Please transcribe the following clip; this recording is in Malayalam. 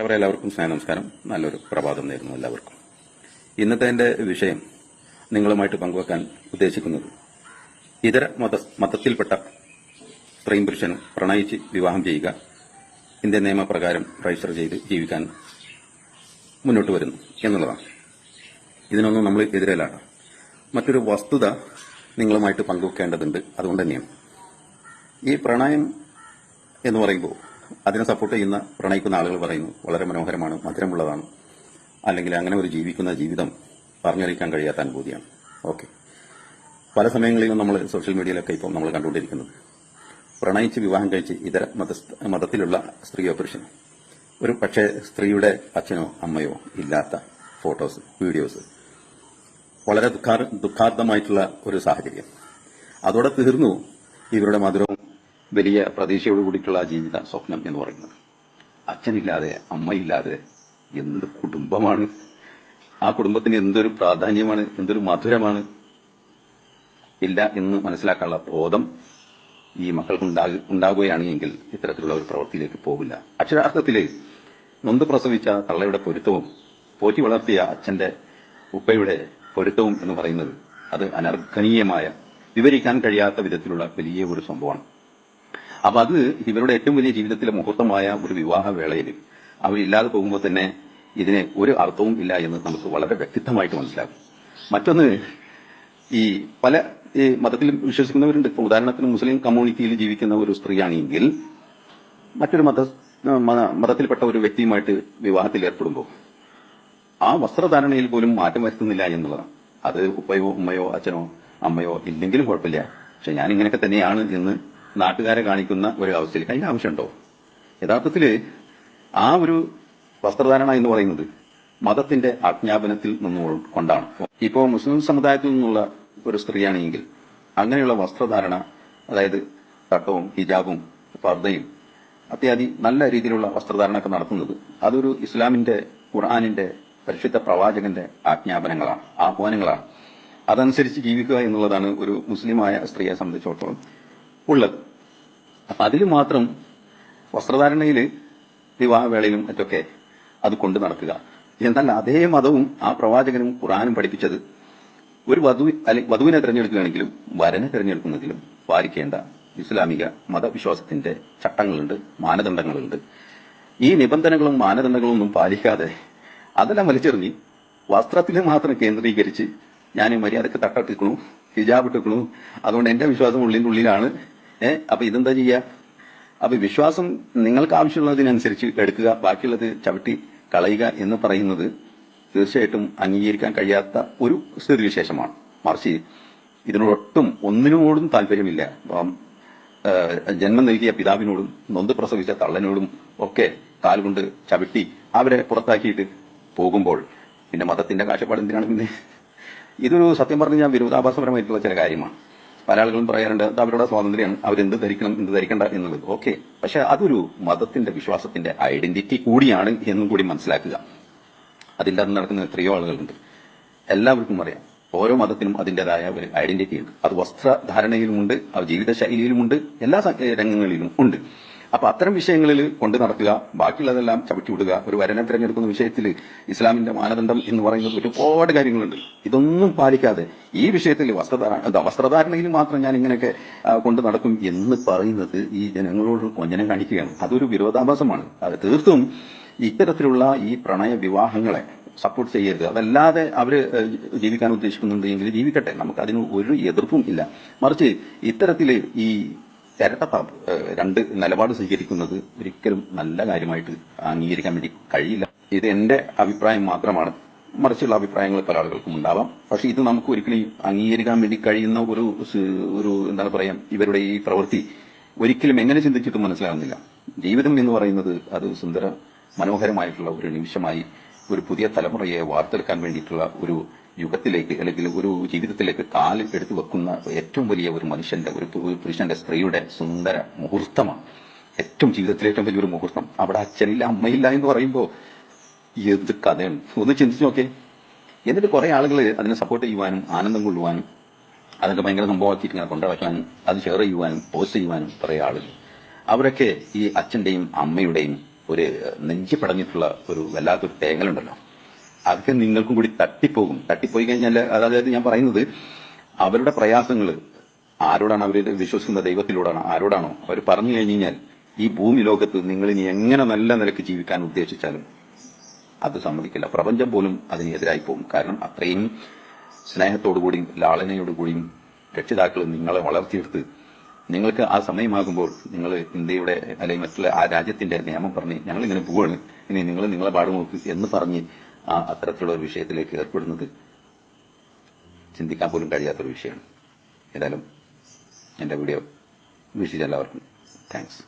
അവരെ എല്ലാവർക്കും സ്നേഹ നമസ്കാരം നല്ലൊരു പ്രഭാതം നേരുന്നു എല്ലാവർക്കും. ഇന്നത്തെ എന്റെ വിഷയം നിങ്ങളുമായിട്ട് പങ്കുവെക്കാൻ ഉദ്ദേശിക്കുന്നത് ഇതര മത മതത്തിൽപ്പെട്ട സ്ത്രീയും പുരുഷനും പ്രണയിച്ച് വിവാഹം ചെയ്യുക ഇന്ത്യൻ നിയമപ്രകാരം രജിസ്റ്റർ ചെയ്ത് ജീവിക്കാൻ മുന്നോട്ട് വരുന്നു എന്നുള്ളതാണ്. ഇതിനൊന്നും നമ്മൾ എതിരല്ലാണ് മറ്റൊരു വസ്തുത നിങ്ങളുമായിട്ട് പങ്കുവെക്കേണ്ടതുണ്ട് അതുകൊണ്ട് തന്നെയാണ്. ഈ പ്രണയം എന്ന് പറയുമ്പോൾ അതിനെ സപ്പോർട്ട് ചെയ്യുന്ന പ്രണയിക്കുന്ന ആളുകൾ പറയുന്നു വളരെ മനോഹരമാണ് മധുരമുള്ളതാണ്. അല്ലെങ്കിൽ അങ്ങനെ ഒരു ജീവിക്കുന്ന ജീവിതം പറഞ്ഞറിയിക്കാൻ കഴിയാത്ത അനുഭൂതിയാണ്. ഓക്കെ പല സമയങ്ങളിലും നമ്മൾ സോഷ്യൽ മീഡിയയിലൊക്കെ ഇപ്പം നമ്മൾ കണ്ടുകൊണ്ടിരിക്കുന്നത്. പ്രണയിച്ച് വിവാഹം കഴിച്ച് ഇതര മത മതത്തിലുള്ള സ്ത്രീയോ പുരുഷനോ? ഒരു പക്ഷേ സ്ത്രീയുടെ അച്ഛനോ അമ്മയോ ഇല്ലാത്ത ഫോട്ടോസ് വീഡിയോസ് വളരെ ദുഃഖാർ ദുഃഖാർത്ഥമായിട്ടുള്ള ഒരു സാഹചര്യം. അതോടെ തീർന്നു ഇവരുടെ മധുരവും വലിയ പ്രതീക്ഷയോട് കൂടിയിട്ടുള്ള ആ ജീവിത സ്വപ്നം എന്ന് പറയുന്നത്. അച്ഛനില്ലാതെ അമ്മയില്ലാതെ എന്ത് കുടുംബമാണ്? ആ കുടുംബത്തിന് എന്തൊരു പ്രാധാന്യമാണ്? എന്തൊരു മധുരമാണ്? ഇല്ല എന്ന് മനസ്സിലാക്കാനുള്ള ബോധം ഈ മക്കൾക്ക് ഉണ്ടാക- ഉണ്ടാകുകയാണെങ്കിൽ ഇത്തരത്തിലുള്ള ഒരു പ്രവൃത്തിയിലേക്ക് പോകില്ല അക്ഷരാർത്ഥത്തിൽ നൊന്ത് പ്രസവിച്ച തള്ളയുടെ പൊരുത്തവും പോറ്റി വളർത്തിയ അച്ഛന്റെ ഉപ്പയുടെ പൊരുത്തവും എന്ന് പറയുന്നത് അത് അനർഘനീയമായ വിവരിക്കാൻ കഴിയാത്ത വിധത്തിലുള്ള വലിയ ഒരു സംഭവമാണ്. അപ്പൊ അത് ഇവരുടെ ഏറ്റവും വലിയ ജീവിതത്തിലെ മുഹൂർത്തമായ ഒരു വിവാഹ വേളയിൽ അവരില്ലാതെ പോകുമ്പോൾ തന്നെ ഇതിന് ഒരു അർത്ഥവും ഇല്ല എന്ന് നമുക്ക് വളരെ വ്യക്തിത്വമായിട്ട് മനസ്സിലാകും. മറ്റൊന്ന് ഈ പല ഈ മതത്തിൽ വിശ്വസിക്കുന്നവരുണ്ട്. ഇപ്പൊ ഉദാഹരണത്തിന് മുസ്ലിം കമ്മ്യൂണിറ്റിയിൽ ജീവിക്കുന്ന ഒരു സ്ത്രീയാണെങ്കിൽ മറ്റൊരു മത- മതത്തിൽപ്പെട്ട ഒരു വ്യക്തിയുമായിട്ട് വിവാഹത്തിൽ ഏർപ്പെടുമ്പോൾ ആ വസ്ത്രധാരണയിൽ പോലും മാറ്റം വരുത്തുന്നില്ല എന്നുള്ളതാണ്. അത് ഉപ്പയോ ഉമ്മയോ അച്ഛനോ അമ്മയോ ഇല്ലെങ്കിലും കുഴപ്പമില്ല. പക്ഷെ ഞാൻ ഇങ്ങനെയൊക്കെ തന്നെയാണ് എന്ന് നാട്ടുകാരെ കാണിക്കുന്ന ഒരു അവസ്ഥയിൽ അതിന്റെ ആവശ്യമുണ്ടോ? യഥാർത്ഥത്തിൽ ആ ഒരു വസ്ത്രധാരണ എന്ന് പറയുന്നത് മതത്തിന്റെ ആജ്ഞാപനത്തിൽ നിന്നു കൊണ്ടാണ്. ഇപ്പോ മുസ്ലിം സമുദായത്തിൽ നിന്നുള്ള ഒരു സ്ത്രീയാണെങ്കിൽ അങ്ങനെയുള്ള വസ്ത്രധാരണ അതായത് തട്ടവും ഹിജാബും പർദ്ദയും അത്യാദി നല്ല രീതിയിലുള്ള വസ്ത്രധാരണ ഒക്കെ നടത്തുന്നത് അതൊരു ഇസ്ലാമിന്റെ ഖുർആാനിന്റെ പരിശുദ്ധ പ്രവാചകന്റെ ആജ്ഞാപനങ്ങളാണ് ആഹ്വാനങ്ങളാണ്. അതനുസരിച്ച് ജീവിക്കുക എന്നുള്ളതാണ് ഒരു മുസ്ലിമായ സ്ത്രീയെ സംബന്ധിച്ചിടത്തോളം ഉള്ളത്. അപ്പൊ അതിൽ മാത്രം വസ്ത്രധാരണയിൽ വിവാഹവേളയിലും മറ്റൊക്കെ അത് കൊണ്ടു നടക്കുക. എന്നാൽ അതേ മതവും ആ പ്രവാചകനും ഖുറാനും പഠിപ്പിച്ചത് ഒരു വധു അല്ലെങ്കിൽ വധുവിനെ തിരഞ്ഞെടുക്കുകയാണെങ്കിലും വരനെ തിരഞ്ഞെടുക്കുന്നതിലും പാലിക്കേണ്ട ഇസ്ലാമിക മതവിശ്വാസത്തിന്റെ ചട്ടങ്ങളുണ്ട് മാനദണ്ഡങ്ങളുണ്ട്. ഈ നിബന്ധനകളും മാനദണ്ഡങ്ങളും ഒന്നും പാലിക്കാതെ അതെല്ലാം വലിച്ചെറിഞ്ഞ് വസ്ത്രത്തിൽ മാത്രം കേന്ദ്രീകരിച്ച് ഞാൻ മര്യാദയ്ക്ക് തട്ടിട്ടിക്കണു ഹിജാബ് ഇട്ടിക്കണു അതുകൊണ്ട് എന്റെ വിശ്വാസം ഉള്ളിന്റെ ഉള്ളിലാണ് ഏഹ് അപ്പൊ ഇതെന്താ ചെയ്യുക അപ്പൊ വിശ്വാസം നിങ്ങൾക്ക് ആവശ്യമുള്ളതിനനുസരിച്ച് എടുക്കുക. ബാക്കിയുള്ളത് ചവിട്ടി കളയുക എന്ന് പറയുന്നത് തീർച്ചയായിട്ടും അംഗീകരിക്കാൻ കഴിയാത്ത ഒരു സ്ഥിതിവിശേഷമാണ്. മറിച്ച് ഇതിനോടൊട്ടും ഒന്നിനോടും താല്പര്യമില്ല. ജന്മം നൽകിയ പിതാവിനോടും നൊന്ത് പ്രസവിച്ച തള്ളനോടും ഒക്കെ കാലുകൊണ്ട് ചവിട്ടി അവരെ പുറത്താക്കിയിട്ട് പോകുമ്പോൾ പിന്നെ മതത്തിന്റെ കാഴ്ചപ്പാട് എന്തിനാണ് പിന്നെ? ഇതൊരു സത്യം പറഞ്ഞ് ഞാൻ വിരോധാഭാസപരമായിട്ടുള്ള ചില കാര്യമാണ്. പല ആളുകളും പറയാറുണ്ട് അത് അവരുടെ സ്വാതന്ത്ര്യമാണ്. അവരെന്ത് ധരിക്കണം എന്ത് ധരിക്കണ്ട എന്നുള്ളത്. ഓക്കെ. പക്ഷെ അതൊരു മതത്തിന്റെ വിശ്വാസത്തിന്റെ ഐഡന്റിറ്റി കൂടിയാണ് എന്നും കൂടി മനസ്സിലാക്കുക. അകത്ത് നടക്കുന്ന എത്രയോ ആളുകളുണ്ട്. എല്ലാവർക്കും അറിയാം ഓരോ മതത്തിനും അതിന്റേതായ ഒരു ഐഡന്റിറ്റി ഉണ്ട് അത് വസ്ത്രധാരണയിലുമുണ്ട് അത് ജീവിതശൈലിയിലുമുണ്ട് എല്ലാ രംഗങ്ങളിലും ഉണ്ട്. അപ്പൊ അത്തരം വിഷയങ്ങളിൽ കൊണ്ടു നടക്കുക ബാക്കിയുള്ളതെല്ലാം ചവിട്ടി വിടുക ഒരു വരനെ തിരഞ്ഞെടുക്കുന്ന വിഷയത്തിൽ ഇസ്ലാമിന്റെ മാനദണ്ഡം എന്ന് പറയുന്നത് ഒരുപാട് കാര്യങ്ങളുണ്ട്. ഇതൊന്നും പാലിക്കാതെ ഈ വിഷയത്തിൽ വസ്ത്രധാരണ വസ്ത്രധാരണയിൽ മാത്രം ഞാൻ ഇങ്ങനെയൊക്കെ കൊണ്ട് നടക്കും എന്ന് പറയുന്നത് ഈ ജനങ്ങളോട് കൊഞ്ഞനം കാണിക്കുകയാണ്. അതൊരു വിരോധാഭാസമാണ്. അത് തീർത്തും ഇത്തരത്തിലുള്ള ഈ പ്രണയ വിവാഹങ്ങളെ സപ്പോർട്ട് ചെയ്യരുത്. അതല്ലാതെ ഏഹ്, ജീവിക്കാൻ ഉദ്ദേശിക്കുന്നുണ്ടെങ്കിൽ ജീവിക്കട്ടെ. നമുക്ക് അതിന് ഒരു എതിർപ്പും ഇല്ല. മറിച്ച് ഇത്തരത്തിൽ ഈ ഇരട്ട രണ്ട് നിലപാട് സ്വീകരിക്കുന്നത് ഒരിക്കലും നല്ല കാര്യമായിട്ട് അംഗീകരിക്കാൻ വേണ്ടി കഴിയില്ല. ഇത് എന്റെ അഭിപ്രായം മാത്രമാണ്. മറിച്ചുള്ള അഭിപ്രായങ്ങൾ പല ആളുകൾക്കും ഉണ്ടാവാം. പക്ഷെ ഇത് നമുക്ക് ഒരിക്കലും അംഗീകരിക്കാൻ വേണ്ടി കഴിയുന്ന ഒരു ഒരു എന്താണ് പറയാ ഇവരുടെ ഈ പ്രവൃത്തി ഒരിക്കലും എങ്ങനെ ചിന്തിച്ചിട്ടും മനസ്സിലാകുന്നില്ല ജീവിതം എന്ന് പറയുന്നത് അത് സുന്ദര മനോഹരമായിട്ടുള്ള ഒരു നിമിഷമായി ഒരു പുതിയ തലമുറയെ വാർത്തെടുക്കാൻ വേണ്ടിയിട്ടുള്ള ഒരു യുഗത്തിലേക്ക് അല്ലെങ്കിൽ ഒരു ജീവിതത്തിലേക്ക് കാൽ എടുത്തു വെക്കുന്ന ഏറ്റവും വലിയ ഒരു മനുഷ്യന്റെ ഒരു പുരുഷന്റെ സ്ത്രീയുടെ സുന്ദര മുഹൂർത്തമാണ്. ഏറ്റവും ജീവിതത്തിലെ ഏറ്റവും വലിയൊരു മുഹൂർത്തം. അവിടെ അച്ഛനില്ല അമ്മയില്ല എന്ന് പറയുമ്പോൾ എന്ത് കഥയാണ്? ഒന്ന് ചിന്തിച്ചു നോക്കേ എന്നിട്ട് കുറെ ആളുകൾ അതിനെ സപ്പോർട്ട് ചെയ്യുവാനും ആനന്ദം കൊള്ളുവാനും അതൊക്കെ ഭയങ്കര സംഭവമാക്കിയിട്ട് ഇങ്ങനെ കൊണ്ടുവയ്ക്കാനും അത് ഷെയർ ചെയ്യുവാനും പോസ്റ്റ് ചെയ്യുവാനും കുറെ ആളുകൾ. അവരൊക്കെ ഈ അച്ഛന്റെയും അമ്മയുടെയും ഒരു നെഞ്ചി പടഞ്ഞിട്ടുള്ള ഒരു വല്ലാത്തൊരു തേങ്ങലുണ്ടല്ലോ. അതൊക്കെ നിങ്ങൾക്കും കൂടി തട്ടിപ്പോകും. തട്ടിപ്പോയി കഴിഞ്ഞാൽ അതായത് ഞാൻ പറയുന്നത് അവരുടെ പ്രയാസങ്ങൾ ആരോടാണ് അവർ വിശ്വസിക്കുന്ന ദൈവത്തിലൂടാണ് ആരോടാണോ? അവർ പറഞ്ഞു കഴിഞ്ഞു കഴിഞ്ഞാൽ ഈ ഭൂമി ലോകത്ത് നിങ്ങൾ ഇനി എങ്ങനെ നല്ല നിലയ്ക്ക് ജീവിക്കാൻ ഉദ്ദേശിച്ചാലും അത് സമ്മതിക്കില്ല. പ്രപഞ്ചം പോലും അതിനെതിരായി പോകും. കാരണം അത്രയും സ്നേഹത്തോടുകൂടിയും ലാളനയോടുകൂടിയും രക്ഷിതാക്കൾ നിങ്ങളെ വളർത്തിയെടുത്ത് നിങ്ങൾക്ക് ആ സമയമാകുമ്പോൾ നിങ്ങൾ ഇന്ത്യയുടെ അല്ലെങ്കിൽ മറ്റുള്ള ആ രാജ്യത്തിന്റെ നിയമം പറഞ്ഞ് ഞങ്ങൾ ഇങ്ങനെ പോവാണ്. ഇനി നിങ്ങൾ നിങ്ങളെ പാട് നോക്കി എന്ന് പറഞ്ഞ് ആ അത്തരത്തിലുള്ള ഒരു വിഷയത്തിലേക്ക് ഏർപ്പെടുന്നത് ചിന്തിക്കാൻ പോലും കഴിയാത്തൊരു വിഷയമാണ്. ഏതായാലും എന്റെ വീഡിയോ വീക്ഷിച്ച എല്ലാവർക്കും താങ്ക്സ്.